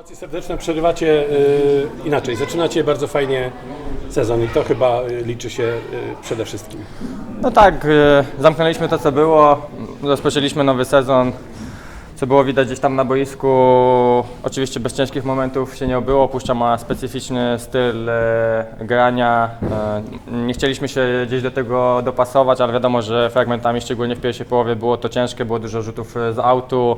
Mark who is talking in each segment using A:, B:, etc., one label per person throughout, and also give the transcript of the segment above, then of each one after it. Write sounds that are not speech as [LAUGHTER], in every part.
A: Gratulacje serdeczne, przerywacie y, inaczej, zaczynacie bardzo fajnie sezon i to chyba y, liczy się y, przede wszystkim.
B: No tak, zamknęliśmy to co było, rozpoczęliśmy nowy sezon, co było widać gdzieś tam na boisku. Oczywiście bez ciężkich momentów się nie obyło, Puszcza ma specyficzny styl grania. Nie chcieliśmy się gdzieś do tego dopasować, ale wiadomo, że fragmentami, szczególnie w pierwszej połowie było to ciężkie, było dużo rzutów z autu.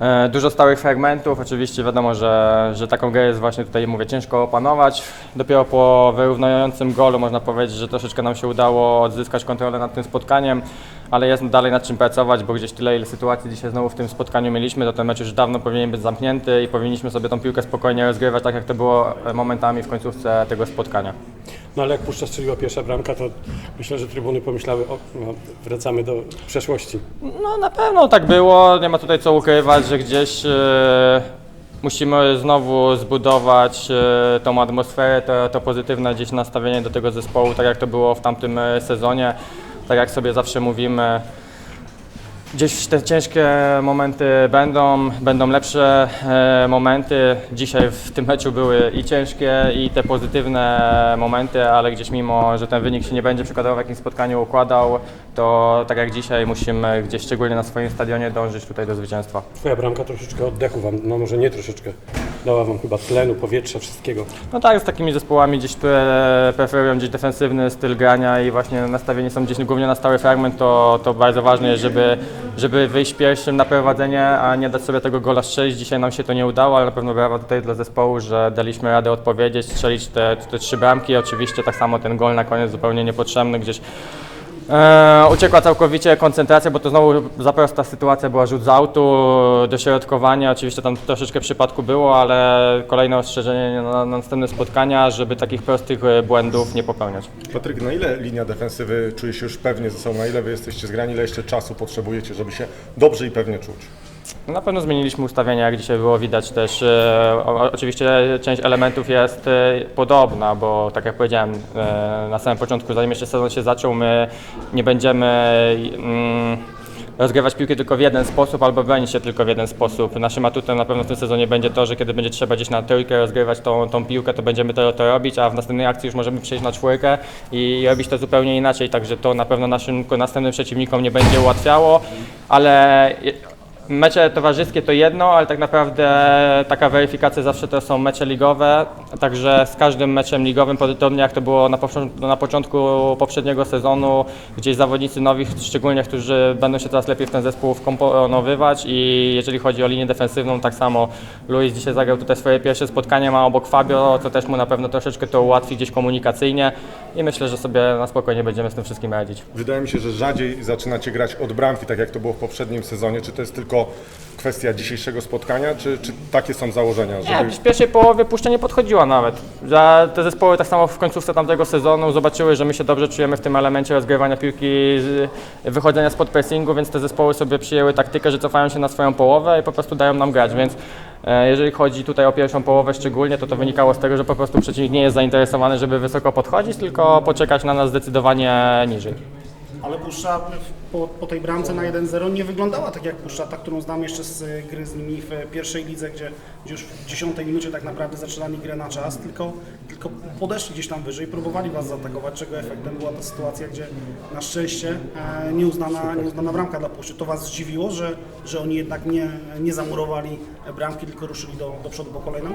B: E, Dużo stałych fragmentów, oczywiście wiadomo, że, że taką grę jest właśnie tutaj, mówię, ciężko opanować. Dopiero po wyrównującym golu można powiedzieć, że troszeczkę nam się udało odzyskać kontrolę nad tym spotkaniem, ale jest dalej nad czym pracować, bo gdzieś tyle, ile sytuacji dzisiaj znowu w tym spotkaniu mieliśmy, to ten mecz już dawno powinien być zamknięty i powinniśmy sobie tą piłkę spokojnie rozgrywać, tak jak to było e, momentami w końcówce tego spotkania.
A: No ale jak Puszcza strzeliła pierwsza bramka, to myślę, że trybuny pomyślały, o, no, wracamy do przeszłości.
B: No na pewno tak było, nie ma tutaj co ukrywać, że gdzieś e, musimy znowu zbudować e, tą atmosferę, to, to pozytywne gdzieś nastawienie do tego zespołu, tak jak to było w tamtym e, sezonie, tak jak sobie zawsze mówimy. Gdzieś te ciężkie momenty będą, będą lepsze e, momenty. Dzisiaj w tym meczu były i ciężkie, i te pozytywne momenty, ale gdzieś mimo, że ten wynik się nie będzie przykładowo w jakimś spotkaniu układał, to tak jak dzisiaj musimy gdzieś szczególnie na swoim stadionie dążyć tutaj do zwycięstwa.
A: Twoja bramka troszeczkę oddechu wam, no może nie troszeczkę, dała wam chyba tlenu, powietrza, wszystkiego.
B: No tak, z takimi zespołami gdzieś pre, preferują gdzieś defensywny styl grania i właśnie nastawieni są gdzieś głównie na stały fragment, to, to bardzo ważne jest, żeby, żeby wyjść pierwszym na prowadzenie, a nie dać sobie tego gola strzelić. Dzisiaj nam się to nie udało, ale na pewno brawa tutaj dla zespołu, że daliśmy radę odpowiedzieć, strzelić te, te trzy bramki. Oczywiście tak samo ten gol na koniec zupełnie niepotrzebny, gdzieś E, uciekła całkowicie koncentracja, bo to znowu za prosta sytuacja była rzut z autu, dośrodkowanie, oczywiście tam troszeczkę przypadku było, ale kolejne ostrzeżenie na, na następne spotkania, żeby takich prostych e, błędów nie popełniać.
C: Patryk, na ile linia defensywy czuje się już pewnie ze sobą? Na ile wy jesteście zgrani? Ile jeszcze czasu potrzebujecie, żeby się dobrze i pewnie czuć?
B: Na pewno zmieniliśmy ustawienia, jak dzisiaj było widać też. E, oczywiście część elementów jest e, podobna, bo tak jak powiedziałem e, na samym początku, zanim jeszcze sezon się zaczął, my nie będziemy mm, rozgrywać piłki tylko w jeden sposób albo bronić się tylko w jeden sposób. Naszym atutem na pewno w tym sezonie będzie to, że kiedy będzie trzeba gdzieś na trójkę rozgrywać tą, tą piłkę, to będziemy to, to robić, a w następnej akcji już możemy przejść na czwórkę i robić to zupełnie inaczej, także to na pewno naszym następnym przeciwnikom nie będzie ułatwiało, ale Mecze towarzyskie to jedno, ale tak naprawdę taka weryfikacja zawsze to są mecze ligowe, także z każdym meczem ligowym, podobnie jak to było na, na początku poprzedniego sezonu, gdzieś zawodnicy nowi, szczególnie którzy będą się coraz lepiej w ten zespół wkomponowywać i jeżeli chodzi o linię defensywną, tak samo Luis dzisiaj zagrał tutaj swoje pierwsze spotkanie, ma obok Fabio, co też mu na pewno troszeczkę to ułatwi gdzieś komunikacyjnie i myślę, że sobie na spokojnie będziemy z tym wszystkim radzić.
C: Wydaje mi się, że rzadziej zaczynacie grać od bramki, tak jak to było w poprzednim sezonie. Czy to jest tylko kwestia dzisiejszego spotkania, czy, czy takie są założenia?
B: Nie, w pierwszej połowie Puszcza nie podchodziła nawet. Za te zespoły tak samo w końcówce tamtego sezonu zobaczyły, że my się dobrze czujemy w tym elemencie rozgrywania piłki, z- wychodzenia spod pressingu, więc te zespoły sobie przyjęły taktykę, że cofają się na swoją połowę i po prostu dają nam grać, więc e, jeżeli chodzi tutaj o pierwszą połowę szczególnie, to to wynikało z tego, że po prostu przeciwnik nie jest zainteresowany, żeby wysoko podchodzić, tylko poczekać na nas zdecydowanie niżej.
D: Ale Puszcza w- po, po tej bramce na 1-0 nie wyglądała tak jak Puszcza, ta którą znam jeszcze z y, gry z nimi w pierwszej lidze, gdzie, gdzie już w 10 minucie tak naprawdę zaczynali grę na czas, tylko, tylko podeszli gdzieś tam wyżej, próbowali was zaatakować, czego efektem była ta sytuacja, gdzie na szczęście e, nieuznana, nieuznana bramka dla Puszczy. To was zdziwiło, że, że oni jednak nie, nie zamurowali bramki, tylko ruszyli do, do przodu po kolejną?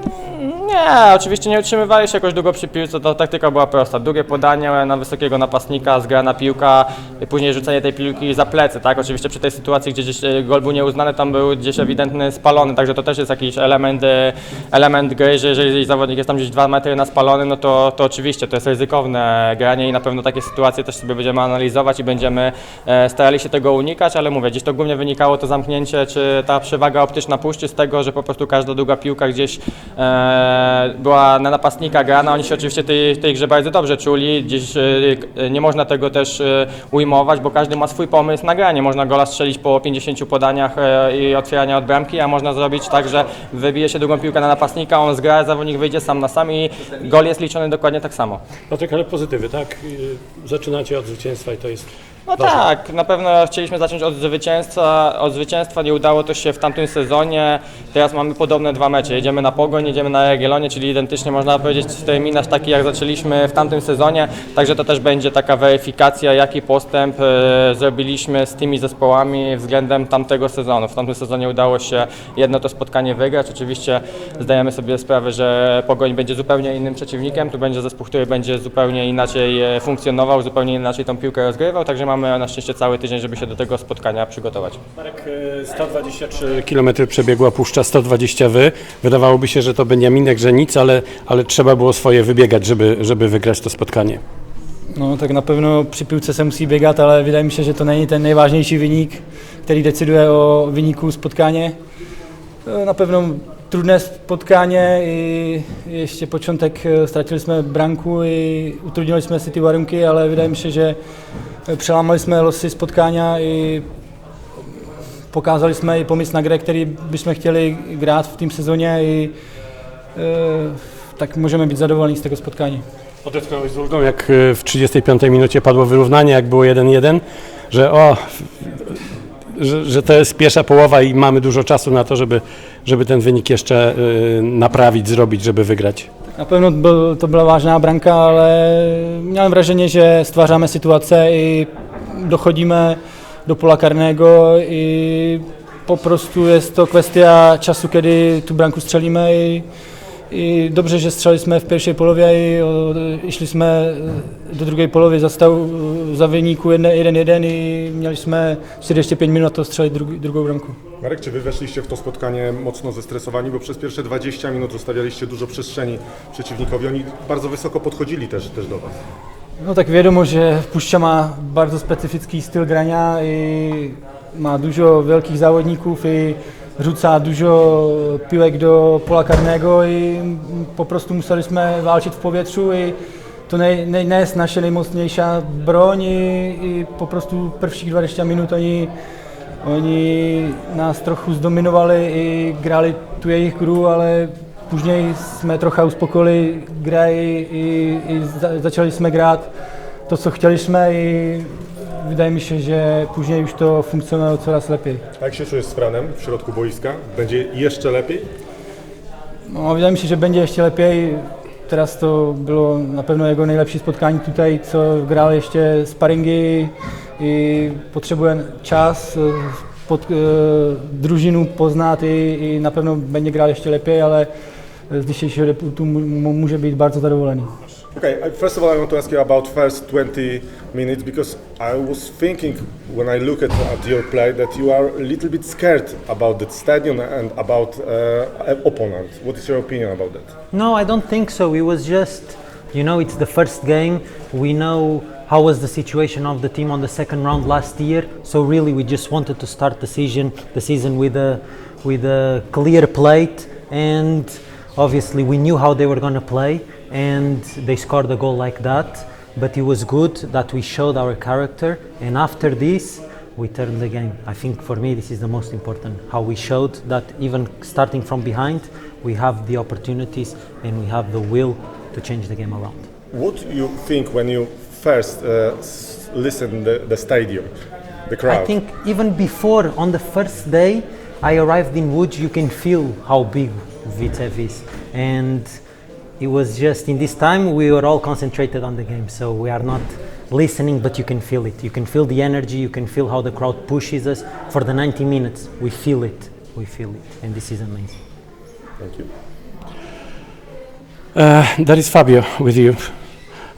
B: Nie, oczywiście nie utrzymywali się jakoś długo przy piłce, to taktyka była prosta. Długie podanie na wysokiego napastnika, zgrana piłka, i później rzucenie tej piłki za plecy, tak? Oczywiście przy tej sytuacji, gdzie gdzieś e, gol był nieuznany, tam był gdzieś ewidentny spalony, także to też jest jakiś element, e, element gry, że jeżeli zawodnik jest tam gdzieś dwa metry na spalony, no to, to oczywiście to jest ryzykowne granie i na pewno takie sytuacje też sobie będziemy analizować i będziemy e, starali się tego unikać, ale mówię, gdzieś to głównie wynikało to zamknięcie, czy ta przewaga optyczna puszczy z tego, że po prostu każda długa piłka gdzieś e, była na napastnika grana. Oni się oczywiście tej, tej grze bardzo dobrze czuli. Gdzieś e, nie można tego też e, ujmować, bo każdy ma swój pomysł na granie. Można gola strzelić po 50 podaniach e, i otwierania od bramki, a można zrobić tak, że wybije się długą piłkę na napastnika, on zgra, zawodnik wyjdzie sam na sam i gol jest liczony dokładnie tak samo.
A: Patryk, ale pozytywy, tak? Zaczynacie od zwycięstwa i to jest
B: No tak, na pewno chcieliśmy zacząć od zwycięstwa, od zwycięstwa, nie udało to się w tamtym sezonie. Teraz mamy podobne dwa mecze, jedziemy na Pogoń, jedziemy na Jagiellonię, czyli identycznie można powiedzieć terminarz taki jak zaczęliśmy w tamtym sezonie, także to też będzie taka weryfikacja jaki postęp e, zrobiliśmy z tymi zespołami względem tamtego sezonu. W tamtym sezonie udało się jedno to spotkanie wygrać, oczywiście zdajemy sobie sprawę, że Pogoń będzie zupełnie innym przeciwnikiem, tu będzie zespół, który będzie zupełnie inaczej e, funkcjonował, zupełnie inaczej tą piłkę rozgrywał, także mamy na szczęście cały tydzień, żeby się do tego spotkania przygotować.
A: Marek, e, 123 km przebiegła Puszcza, 120 wy. Wydawałoby się, że to Beniaminek, że nic, ale, ale trzeba było swoje wybiegać, żeby, żeby wygrać to spotkanie.
E: No tak na pewno při piłce se musí běgat, ale vydaje mi se, že to není ten nejvážnější vyník, který deciduje o vyníku spotkání. E, Na pewno trudné spotkání, i ještě počátek e, ztratili jsme branku i utrudnili jsme si ty warunky, ale vydaje mi se, že e, přelámali jsme losy spotkání i pokázali jsme i pomysl na grę, který bychom chtěli grát v tým sezóně i e, tak můžeme být zadowoleni z tego spotkania.
A: Odetchnąłeś z ulgą, jak e, w 35 minucie padło wyrównanie, jak było 1-1, że o, że, że to jest pierwsza połowa i mamy dużo czasu na to, żeby, żeby ten wynik jeszcze e, naprawić, zrobić, żeby wygrać.
E: Na pewno byl, to byla vážná branka, ale měl wrażenie, že stvářáme situace i dochodíme do pola karného i po prostu jest to kwestia czasu, kiedy tu branku strzelimy i, i dobrze, střelili jsme v pierwszej polowie i o, išli jsme do druhé polovy za, stav, za wyniku 1-1 i jsme 45 minut na to strzelić drugi, drugą bramku.
C: Marek, czy wy weszliście w to spotkanie mocno zestresowani, bo przez pierwsze 20 minut zostawialiście dużo przestrzeni przeciwnikowi, oni bardzo wysoko podchodzili też, też do was.
E: No tak wiadomo, že Pušťa má bardzo specyfický styl grania i má dużo veľkých závodníků i dużo piłek do pola karného i po prostu museli jsme válčit v povětru i to nej, nej, nie naše nejmocnější broň i, i po prostu prvních 20 minut oni, oni nás trochu zdominovali i grali tu jejich hru, ale później jsme trocha uspokojili grę i, i, za, začali jsme grát to, co chcieliśmy i wydaje mi się, że później już to funkcjonowało coraz lepiej.
C: A jak się czujesz z Franem w środku boiska? Będzie jeszcze lepiej?
E: No, wydaje mi się, że będzie jeszcze lepiej. Teraz to było na pewno jego najlepsze spotkanie tutaj, co grał jeszcze sparingi i potrzebuje czas e, pod e, drużyną poznać i, i na pewno będzie grał jeszcze lepiej, ale z dzisiejszego mu- może być bardzo zadowolony.
C: Okay, first of all, I want to ask you about first 20 minutes because I was thinking when I look at, at your play that you are a little bit scared about the stadium and about uh, opponent. What is your opinion about that?
F: No, I don't think so. It was just, you know, it's the first game. We know how was the situation of the team on the second round last year. So really, we just wanted to start the season, the season with a, with a clear plate, and obviously we knew how they were going to play, and they scored a goal like that. But it was good that we showed our character, and after this, we turned the game. I think for me, this is the most important. How we showed that even starting from behind, we have the opportunities and we have the will to change the game around.
C: What you think when you first uh, listen the, the stadium, the crowd?
F: I think even before on the first day I arrived in Łódź, you can feel how big Viteb is, and it was just in this time we were all concentrated on the game, so we are not listening, but you can feel it. You can feel the energy. You can feel how the crowd pushes us for the 90 minutes. We feel it. We feel it, and this is amazing.
C: Thank you.
A: Uh, that is Fabio with you.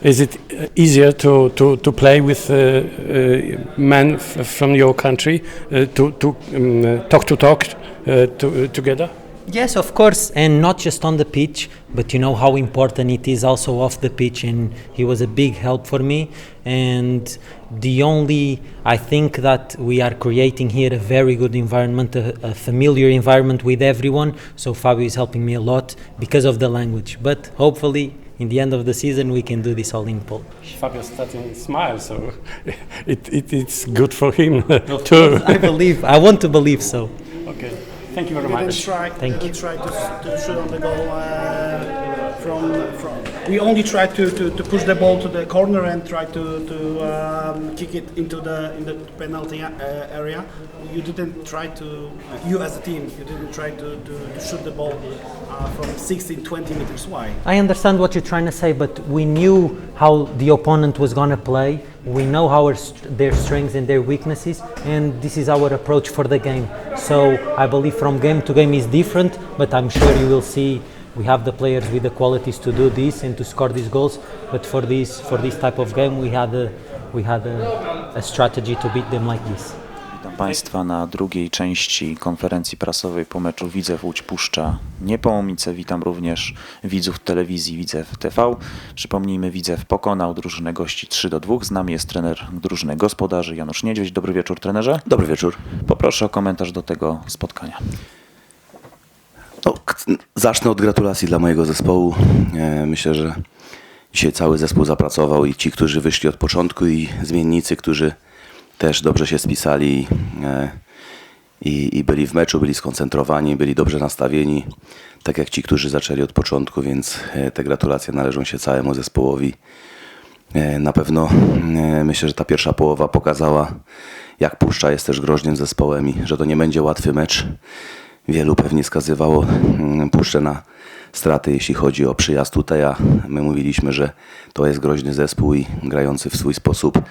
A: Is it uh, easier to, to, to play with uh, uh, men f- from your country uh, to, to um, uh, talk to talk uh, to, uh, together?
F: Yes, of course, and not just on the pitch, but you know how important it is also off the pitch, and he was a big help for me. And the only, I think that we are creating here a very good environment, a, a familiar environment with everyone. So Fabio is helping me a lot because of the language. But hopefully, in the end of the season, we can do this all in Polish.
A: Fabio starting to smile, so [LAUGHS] it, it, it's good for him [LAUGHS] too.
F: I believe, I want to believe so.
A: okay, thank you very much.
D: try,
F: Thank
D: didn't try to, to shoot on the goal uh, from, from we only tried to, to, to push the ball to the corner and try to, to um, kick it into the in the penalty uh, area. You didn't try to, you as a team, you didn't try to, to, shoot the ball uh, from 16, 20 meters wide.
F: I understand what you're trying to say, but we knew how the opponent was going to play. We know our, their strengths and their weaknesses, and this is our approach for the game. So I believe from game to game is different, but I'm sure you will see we have the players with the qualities to do this and to score these goals. But for this for this type of game, we had a we had a, a strategy to beat them like this.
G: Witam Państwa na drugiej części konferencji prasowej po meczu Widzew Łódź Puszcza Niepołomice. Witam również widzów telewizji Widzew TV. Przypomnijmy, Widzew pokonał drużynę gości 3 do 2. Z nami jest trener drużyny gospodarzy Janusz Niedźwiedź. Dobry wieczór trenerze.
H: Dobry wieczór.
G: Poproszę o komentarz do tego spotkania.
H: No, zacznę od gratulacji dla mojego zespołu. E, Myślę, że dzisiaj cały zespół zapracował i ci, którzy wyszli od początku i zmiennicy, którzy też dobrze się spisali e, i, i byli w meczu, byli skoncentrowani, byli dobrze nastawieni, tak jak ci, którzy zaczęli od początku, więc e, te gratulacje należą się całemu zespołowi. Na pewno myślę, że ta pierwsza połowa pokazała, jak Puszcza jest też groźnym zespołem i że to nie będzie łatwy mecz. Wielu pewnie skazywało mm, Puszczę na straty, jeśli chodzi o przyjazd tutaj, a my mówiliśmy, że to jest groźny zespół i grający w swój sposób,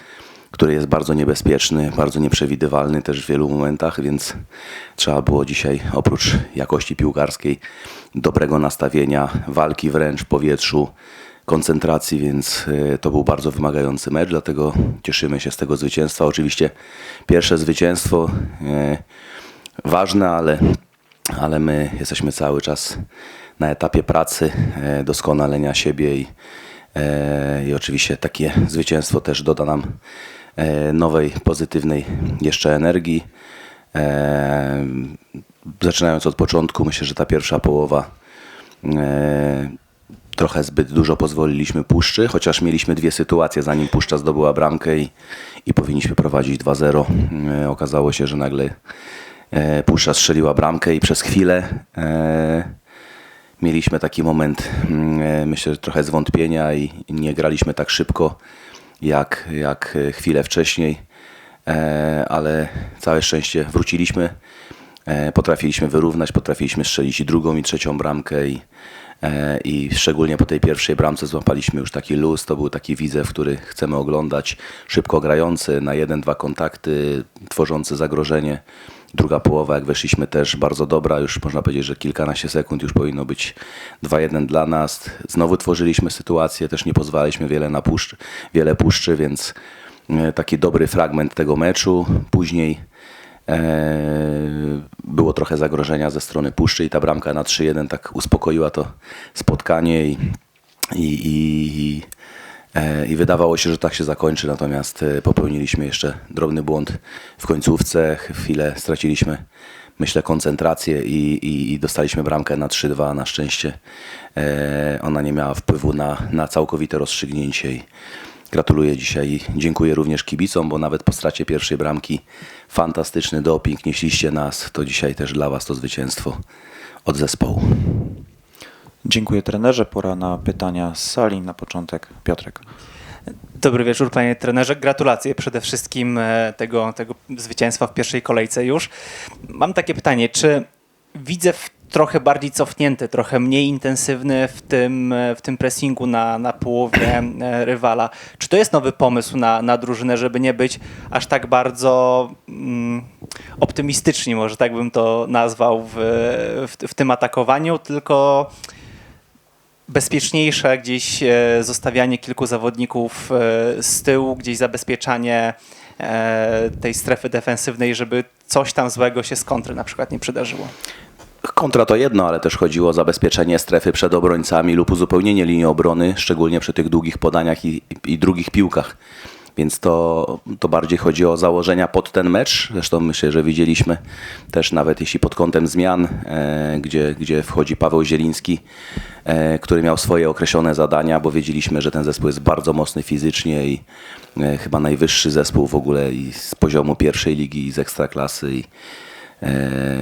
H: który jest bardzo niebezpieczny, bardzo nieprzewidywalny też w wielu momentach, więc trzeba było dzisiaj oprócz jakości piłkarskiej, dobrego nastawienia, walki wręcz w powietrzu, koncentracji, więc e, to był bardzo wymagający mecz, dlatego cieszymy się z tego zwycięstwa. Oczywiście pierwsze zwycięstwo e, ważne, ale, ale my jesteśmy cały czas na etapie pracy, e, doskonalenia siebie i, e, i oczywiście takie zwycięstwo też doda nam e, nowej, pozytywnej jeszcze energii. Zaczynając od początku, myślę, że ta pierwsza połowa trochę zbyt dużo pozwoliliśmy Puszczy, chociaż mieliśmy dwie sytuacje, zanim Puszcza zdobyła bramkę i, i powinniśmy prowadzić 2-0. E, Okazało się, że nagle Puszcza strzeliła bramkę i przez chwilę e, mieliśmy taki moment, mm, e, myślę, że trochę zwątpienia i nie graliśmy tak szybko jak, jak e, chwilę wcześniej, e, ale całe szczęście wróciliśmy. E, Potrafiliśmy wyrównać, potrafiliśmy strzelić i drugą i trzecią bramkę i, e, i szczególnie po tej pierwszej bramce złapaliśmy już taki luz, to był taki widzew, który chcemy oglądać, szybko grający na jeden, dwa kontakty, tworzący zagrożenie. Druga połowa, jak weszliśmy też bardzo dobra, już można powiedzieć, że kilkanaście sekund już powinno być 2-1 dla nas. Znowu tworzyliśmy sytuację, też nie pozwalaliśmy wiele na puszcz, wiele puszczy, więc e, taki dobry fragment tego meczu. Później e, było trochę zagrożenia ze strony puszczy i ta bramka na 3-1 tak uspokoiła to spotkanie i, i, i, i wydawało się, że tak się zakończy, natomiast e, popełniliśmy jeszcze drobny błąd w końcówce, chwilę straciliśmy myślę koncentrację i, i, i dostaliśmy bramkę na 3-2 na szczęście e, ona nie miała wpływu na, na całkowite rozstrzygnięcie i Gratuluję dzisiaj i dziękuję również kibicom, bo nawet po stracie pierwszej bramki fantastyczny doping, nieśliście nas, to dzisiaj też dla Was to zwycięstwo od zespołu.
G: Dziękuję trenerze. Pora na pytania z sali. Na początek Piotrek.
I: Dobry wieczór, panie trenerze. Gratulacje przede wszystkim e, tego, tego zwycięstwa w pierwszej kolejce już. Mam takie pytanie, czy widzę trochę bardziej cofnięty, trochę mniej intensywny w tym, e, w tym pressingu na, na połowie e, rywala. Czy to jest nowy pomysł na, na drużynę, żeby nie być aż tak bardzo mm, optymistyczni, może tak bym to nazwał, w, w, w tym atakowaniu, tylko bezpieczniejsze gdzieś e, zostawianie kilku zawodników e, z tyłu, gdzieś zabezpieczanie e, tej strefy defensywnej, żeby coś tam złego się z kontry na przykład nie przydarzyło.
H: Kontra to jedno, ale też chodziło o zabezpieczenie strefy przed obrońcami lub uzupełnienie linii obrony, szczególnie przy tych długich podaniach i, i drugich piłkach. Więc to, to bardziej chodzi o założenia pod ten mecz. Zresztą myślę, że widzieliśmy też nawet jeśli pod kątem zmian, e, gdzie, gdzie wchodzi Paweł Zieliński, e, który miał swoje określone zadania, bo wiedzieliśmy, że ten zespół jest bardzo mocny fizycznie i e, chyba najwyższy zespół w ogóle i z poziomu pierwszej ligi i z ekstraklasy. I,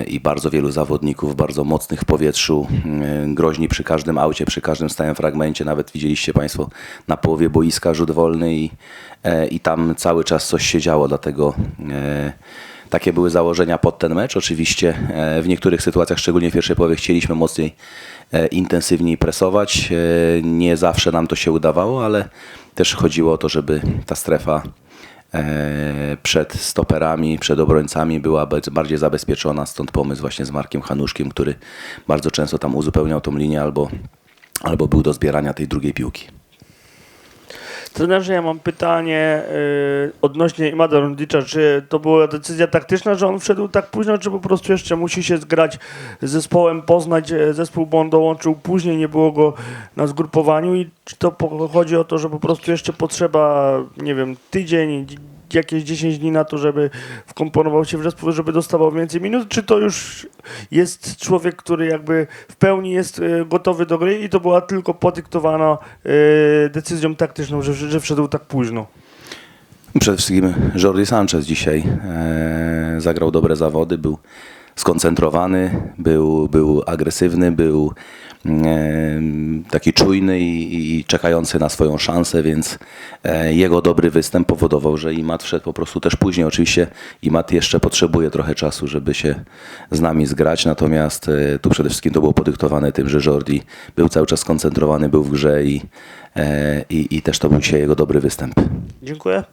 H: i bardzo wielu zawodników, bardzo mocnych w powietrzu, e, groźni przy każdym aucie, przy każdym stałym fragmencie. Nawet widzieliście Państwo na połowie boiska rzut wolny i, e, i tam cały czas coś się działo, dlatego e, takie były założenia pod ten mecz. Oczywiście e, w niektórych sytuacjach, szczególnie w pierwszej połowie, chcieliśmy mocniej, e, intensywniej presować. E, Nie zawsze nam to się udawało, ale też chodziło o to, żeby ta strefa e, przed stoperami, przed obrońcami była bardziej zabezpieczona. Stąd pomysł właśnie z Markiem Hanuszkiem, który bardzo często tam uzupełniał tą linię albo, albo był do zbierania tej drugiej piłki.
J: Trenerze, ja mam pytanie y, odnośnie Imada Rundicza. Czy to była decyzja taktyczna, że on wszedł tak późno, czy po prostu jeszcze musi się zgrać z zespołem, poznać e, zespół, bo on dołączył później, nie było go na zgrupowaniu i czy to chodzi o to, że po prostu jeszcze potrzeba, nie wiem, tydzień, dzi- jakieś 10 dni na to, żeby wkomponował się w zespół, żeby dostawał więcej minut, czy to już jest człowiek, który jakby w pełni jest e, gotowy do gry i to była tylko podyktowana e, decyzją taktyczną, że, że wszedł tak późno.
H: Przede wszystkim Jordi Sanchez dzisiaj e, zagrał dobre zawody, był skoncentrowany, był, był agresywny, był taki czujny i, i czekający na swoją szansę, więc e, jego dobry występ powodował, że Imat wszedł po prostu też później. Oczywiście Imat jeszcze potrzebuje trochę czasu, żeby się z nami zgrać, natomiast e, tu przede wszystkim to było podyktowane tym, że Jordi był cały czas skoncentrowany, był w grze i, e, i, i też to był dzisiaj jego dobry występ.
J: Dziękuję.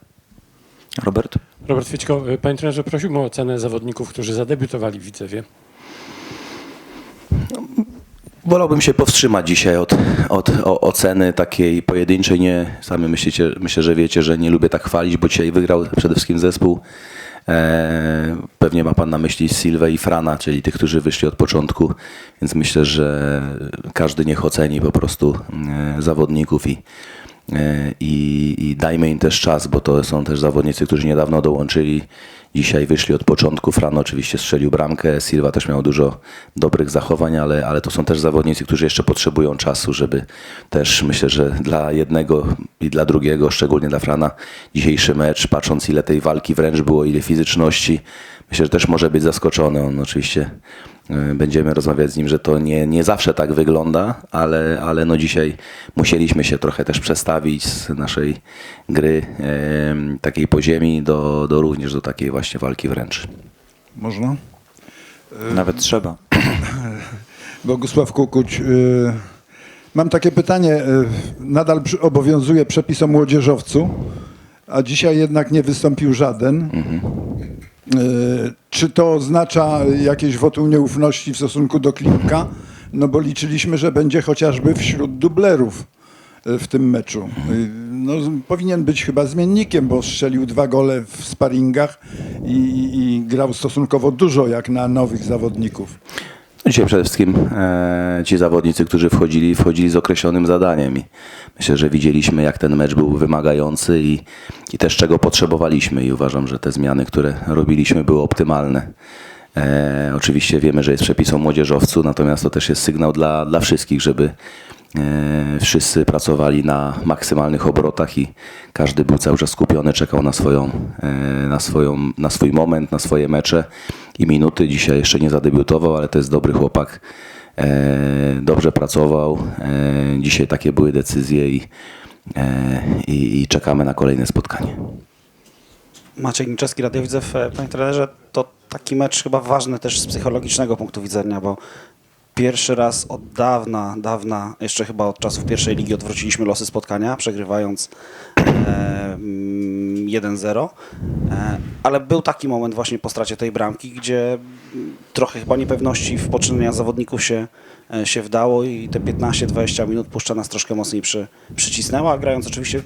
H: Robert?
A: Robert y, panie trenerze, prosiłbym o ocenę zawodników, którzy zadebiutowali w Widzewie.
H: Wolałbym się powstrzymać dzisiaj od, od oceny takiej pojedynczej. Nie, sami myślicie, myślę, że wiecie, że nie lubię tak chwalić, bo dzisiaj wygrał przede wszystkim zespół. E, pewnie ma Pan na myśli Silwę i Frana, czyli tych, którzy wyszli od początku, więc myślę, że każdy niech oceni po prostu e, zawodników i, e, i, i dajmy im też czas, bo to są też zawodnicy, którzy niedawno dołączyli. Dzisiaj wyszli od początku. Fran oczywiście strzelił bramkę, Silva też miał dużo dobrych zachowań, ale, ale to są też zawodnicy, którzy jeszcze potrzebują czasu, żeby też myślę, że dla jednego i dla drugiego, szczególnie dla Frana, dzisiejszy mecz, patrząc ile tej walki wręcz było, ile fizyczności, myślę, że też może być zaskoczony. On oczywiście będziemy rozmawiać z nim, że to nie, nie zawsze tak wygląda, ale, ale no dzisiaj musieliśmy się trochę też przestawić z naszej gry em, takiej po ziemi do, do również do takiej właśnie walki wręcz.
K: Można?
G: Nawet trzeba. [CLEARS THROAT]
K: Bogusław Kukuć. y, Mam takie pytanie. Nadal przy- obowiązuje przepis o młodzieżowcu, a dzisiaj jednak nie wystąpił żaden. Y, Czy to oznacza jakieś wotum nieufności w stosunku do Klimka? No bo liczyliśmy, że będzie chociażby wśród dublerów y, w tym meczu. Y, No, powinien być chyba zmiennikiem, bo strzelił dwa gole w sparingach i, i grał stosunkowo dużo jak na nowych zawodników.
H: Dzisiaj przede wszystkim e, ci zawodnicy, którzy wchodzili, wchodzili z określonym zadaniem i myślę, że widzieliśmy jak ten mecz był wymagający i, i też czego potrzebowaliśmy i uważam, że te zmiany, które robiliśmy były optymalne. E, oczywiście wiemy, że jest przepis o młodzieżowcu, natomiast to też jest sygnał dla, dla wszystkich, żeby wszyscy pracowali na maksymalnych obrotach i każdy był cały czas skupiony, czekał na, swoją, e, na, swoją, na swój moment, na swoje mecze i minuty. Dzisiaj jeszcze nie zadebiutował, ale to jest dobry chłopak. E, dobrze pracował. E, dzisiaj takie były decyzje i, e, i, i czekamy na kolejne spotkanie.
L: Maciej Niczewski, Radio Widzew. E, Panie trenerze, to taki mecz chyba ważny też z psychologicznego punktu widzenia, bo pierwszy raz od dawna, dawna, jeszcze chyba od czasów pierwszej ligi odwróciliśmy losy spotkania, przegrywając e, mm, 1-0. E, ale był taki moment właśnie po stracie tej bramki, gdzie trochę chyba niepewności w poczynienia zawodników się, e, się wdało i te 15-20 minut puszcza nas troszkę mocniej przy, przycisnęła, grając oczywiście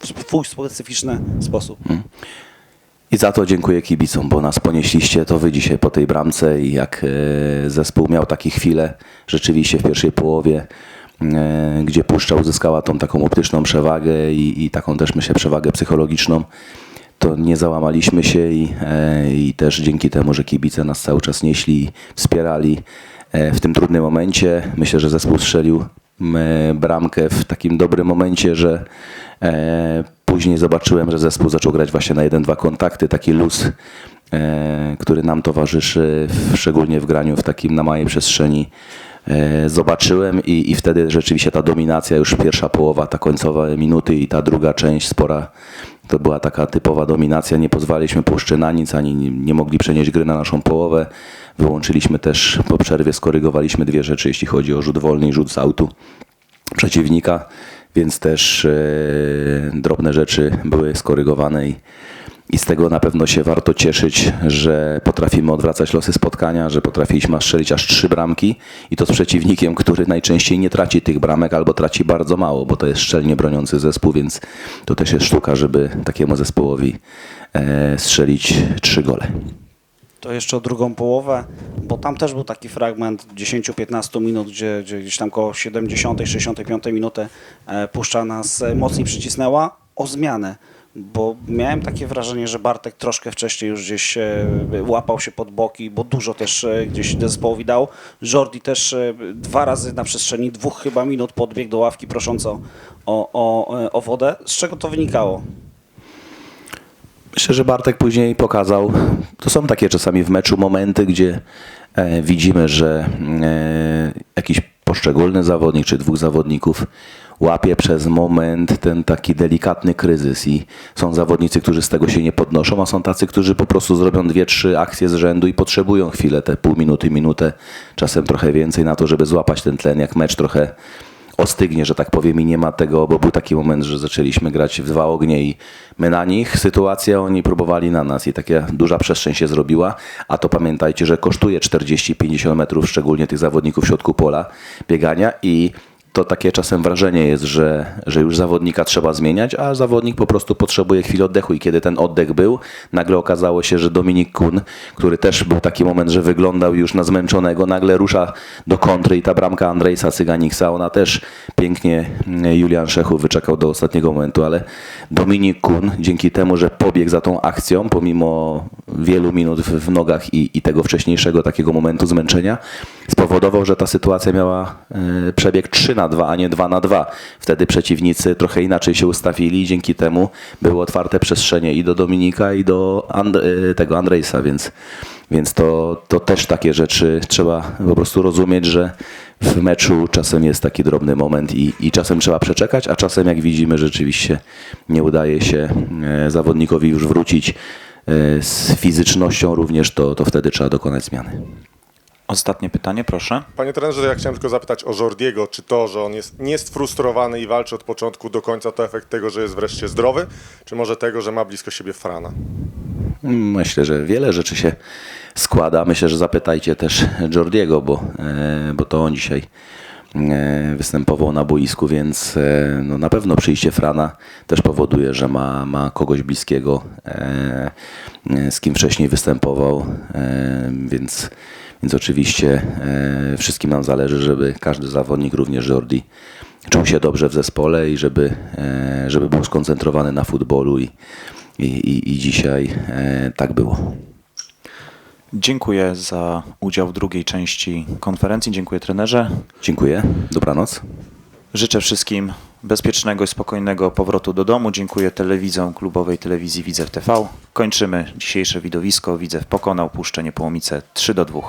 L: w swój specyficzny sposób.
H: I za to dziękuję kibicom, bo nas ponieśliście, to wy dzisiaj po tej bramce i jak e, zespół miał takie chwile rzeczywiście w pierwszej połowie, e, gdzie Puszcza uzyskała tą taką optyczną przewagę i, i taką też myślę przewagę psychologiczną, to nie załamaliśmy się i, e, i też dzięki temu, że kibice nas cały czas nieśli wspierali w tym trudnym momencie. Myślę, że zespół strzelił bramkę w takim dobrym momencie, że Później zobaczyłem, że zespół zaczął grać właśnie na 1-2 kontakty, taki luz, e, który nam towarzyszy, szczególnie w graniu w takim na małej przestrzeni. E, zobaczyłem i, i wtedy rzeczywiście ta dominacja, już pierwsza połowa, ta końcowa minuty i ta druga część spora, to była taka typowa dominacja. Nie pozwaliliśmy Puszczy na nic, ani nie, nie mogli przenieść gry na naszą połowę. Wyłączyliśmy też po przerwie, skorygowaliśmy dwie rzeczy, jeśli chodzi o rzut wolny i rzut z autu przeciwnika, więc też e, drobne rzeczy były skorygowane i, i z tego na pewno się warto cieszyć, że potrafimy odwracać losy spotkania, że potrafiliśmy strzelić aż trzy bramki i to z przeciwnikiem, który najczęściej nie traci tych bramek albo traci bardzo mało, bo to jest szczelnie broniący zespół, więc to też jest sztuka, żeby takiemu zespołowi e, strzelić trzy gole.
L: To jeszcze o drugą połowę, bo tam też był taki fragment 10-15 minut, gdzie, gdzie gdzieś tam koło 70-65 minuty e, Puszcza nas e, mocniej przycisnęła o zmianę. Bo miałem takie wrażenie, że Bartek troszkę wcześniej już gdzieś e, łapał się pod boki, bo dużo też gdzieś zespołowi dał. Jordi też dwa razy na przestrzeni dwóch chyba minut podbiegł do ławki prosząc o, o, o wodę. Z czego to wynikało?
H: Że Bartek później pokazał, to są takie czasami w meczu momenty, gdzie e, widzimy, że e, jakiś poszczególny zawodnik czy dwóch zawodników łapie przez moment ten taki delikatny kryzys i są zawodnicy, którzy z tego się nie podnoszą, a są tacy, którzy po prostu zrobią dwie, trzy akcje z rzędu i potrzebują chwilę, te pół minuty, minutę, czasem trochę więcej na to, żeby złapać ten tlen, jak mecz trochę ostygnie, że tak powiem, i nie ma tego, bo był taki moment, że zaczęliśmy grać w dwa ognie i my na nich. Sytuacja, oni próbowali na nas i taka duża przestrzeń się zrobiła, a to pamiętajcie, że kosztuje 40-50 metrów, szczególnie tych zawodników w środku pola biegania i to takie czasem wrażenie jest, że, że już zawodnika trzeba zmieniać, a zawodnik po prostu potrzebuje chwili oddechu. I kiedy ten oddech był, nagle okazało się, że Dominik Kun, który też był taki moment, że wyglądał już na zmęczonego, nagle rusza do kontry i ta bramka Andrejsa Cyganiksa, ona też pięknie mm, Julian Szechu wyczekał do ostatniego momentu, ale Dominik Kun dzięki temu, że pobiegł za tą akcją, pomimo wielu minut w, nogach i, i tego wcześniejszego takiego momentu zmęczenia, spowodował, że ta sytuacja miała e, przebieg 3 na 2, a nie 2 na 2. Wtedy przeciwnicy trochę inaczej się ustawili i dzięki temu były otwarte przestrzenie i do Dominika i do And e, tego Andrejsa, więc, więc to, to też takie rzeczy trzeba po prostu rozumieć, że w meczu czasem jest taki drobny moment i, i czasem trzeba przeczekać, a czasem jak widzimy rzeczywiście nie udaje się e, zawodnikowi już wrócić e, z fizycznością również, to, to wtedy trzeba dokonać zmiany.
G: Ostatnie pytanie, proszę.
C: Panie trenerze, ja chciałem tylko zapytać o Jordiego, czy to, że on jest, nie jest frustrowany i walczy od początku do końca, to efekt tego, że jest wreszcie zdrowy, czy może tego, że ma blisko siebie Frana?
H: Myślę, że wiele rzeczy się składa. Myślę, że zapytajcie też Jordiego, bo, e, bo to on dzisiaj e, występował na boisku, więc e, no, na pewno przyjście Frana też powoduje, że ma, ma kogoś bliskiego, z kim wcześniej występował, więc, więc oczywiście wszystkim nam zależy, żeby każdy zawodnik, również Jordi, czuł się dobrze w zespole i żeby, żeby był skoncentrowany na futbolu i, i, i, dzisiaj tak było.
G: Dziękuję za udział w drugiej części konferencji. Dziękuję trenerze.
H: Dziękuję. Dobranoc.
G: Życzę wszystkim bezpiecznego i spokojnego powrotu do domu. Dziękuję telewidzom klubowej telewizji Widzew TV. Kończymy dzisiejsze widowisko. Widzew pokonał Puszczenie Połomice 3 do 2.